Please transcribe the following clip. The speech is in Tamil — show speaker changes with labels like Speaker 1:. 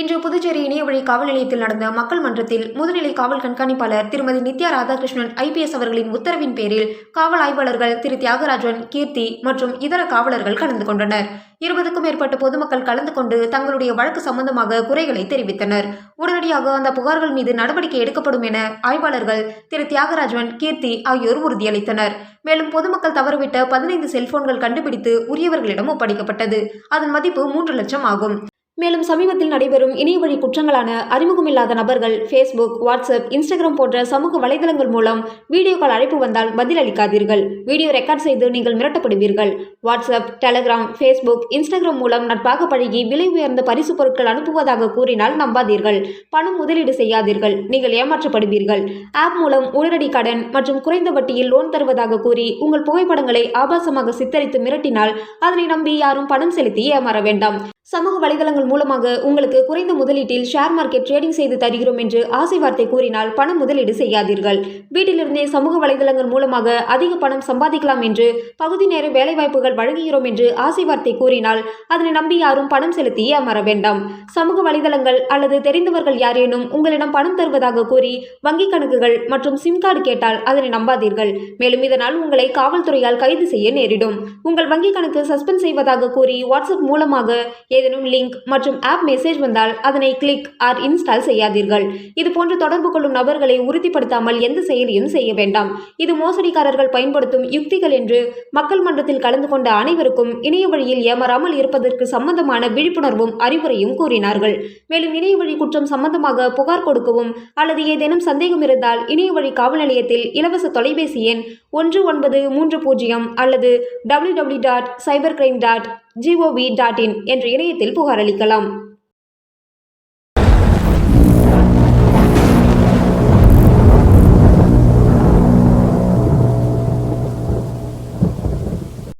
Speaker 1: இன்று புதுச்சேரி இணையவழி காவல் நிலையத்தில் நடந்த மக்கள் மன்றத்தில் முதுநிலை காவல் கண்காணிப்பாளர் திருமதி நித்யா ராதாகிருஷ்ணன் ஐபிஎஸ் அவர்களின் உத்தரவின் பேரில் காவல் ஆய்வாளர்கள் திரு தியாகராஜன் கீர்த்தி மற்றும் இதர காவலர்கள் கலந்து கொண்டனர். இருபதுக்கும் மேற்பட்ட பொதுமக்கள் கலந்து கொண்டு தங்களுடைய வழக்கு சம்பந்தமாக குறைகளை தெரிவித்தனர். உடனடியாக அந்த புகார்கள் மீது நடவடிக்கை எடுக்கப்படும் என ஆய்வாளர்கள் திரு தியாகராஜன் கீர்த்தி ஆகியோர் உறுதியளித்தனர். மேலும் பொதுமக்கள் தவறவிட்ட பதினைந்து செல்போன்கள் கண்டுபிடித்து உரியவர்களிடம் ஒப்படைக்கப்பட்டது. அதன் மதிப்பு மூன்று லட்சம் ஆகும். மேலும் சமீபத்தில் நடைபெறும் இணையவழி குற்றங்களான அறிமுகமில்லாத நபர்கள் ஃபேஸ்புக் வாட்ஸ்அப் இன்ஸ்டாகிராம் போன்ற சமூக வலைதளங்கள் மூலம் வீடியோ கால் அழைப்பு வந்தால் பதிலளிக்காதீர்கள். வீடியோ ரெக்கார்ட் செய்து நீங்கள் மிரட்டப்படுவீர்கள். வாட்ஸ்அப் டெலகிராம் ஃபேஸ்புக் இன்ஸ்டாகிராம் மூலம் நட்பாக பழகி விலை உயர்ந்த பரிசு பொருட்கள் அனுப்புவதாக கூறினால் நம்பாதீர்கள். பணம் முதலீடு செய்யாதீர்கள். நீங்கள் ஏமாற்றப்படுவீர்கள். ஆப் மூலம் உடனடி கடன் மற்றும் குறைந்த வட்டியில் லோன் தருவதாக கூறி உங்கள் புகைப்படங்களை ஆபாசமாக சித்தரித்து மிரட்டினால் அதனை நம்பி யாரும் பணம் செலுத்தி ஏமாற வேண்டாம். சமூக வலைதளங்கள் மூலமாக உங்களுக்கு குறைந்த முதலீட்டில் ஷேர் மார்க்கெட் ட்ரேடிங் செய்து தருகிறோம் என்று ஆசை வார்த்தை கூறினால் பணம் முதலீடு செய்யாதீர்கள். வீட்டிலிருந்தே சமூக வலைதளங்கள் மூலமாக அதிக பணம் சம்பாதிக்கலாம் என்று பகுதி நேர வேலைவாய்ப்புகள் வழங்குகிறோம் என்று ஆசை வார்த்தை கூறினால் அதனை நம்பி யாரும் பணம் செலுத்தி ஏமாற வேண்டாம். சமூக வலைதளங்கள் அல்லது தெரிந்தவர்கள் யாரேனும் உங்களிடம் பணம் தருவதாக கூறி வங்கிக் கணக்குகள் மற்றும் சிம் கார்டு கேட்டால் அதனை நம்பாதீர்கள். மேலும் இதனால் உங்களை காவல்துறையால் கைது செய்ய நேரிடும். உங்கள் வங்கிக் கணக்கு சஸ்பெண்ட் செய்வதாக கூறி வாட்ஸ்அப் மூலமாக ஏதேனும் லிங்க் மற்றும் ஆப் மெசேஜ் வந்தால் அதனை கிளிக் ஆர் இன்ஸ்டால் செய்யாதீர்கள். இது போன்று தொடர்பு கொள்ளும் நபர்களை உறுதிப்படுத்தாமல் எந்த செயலியும் செய்ய வேண்டாம். இது மோசடிக்காரர்கள் பயன்படுத்தும் யுக்திகள் என்று மக்கள் மன்றத்தில் கலந்து கொண்ட அனைவருக்கும் இணைய வழியில் ஏமாறாமல் இருப்பதற்கு சம்பந்தமான விழிப்புணர்வும் அறிவுரையும் கூறினார்கள். மேலும் இணைய வழி குற்றம் சம்பந்தமாக புகார் கொடுக்கவும் அல்லது ஏதேனும் சந்தேகம் இருந்தால் இணைய வழி காவல் நிலையத்தில் இலவச தொலைபேசி எண் ஒன்று ஒன்பது மூன்று பூஜ்ஜியம் அல்லது W W dot cyber crime dot G O V dot in என்ற இணையத்தில் புகார் அளிக்கலாம்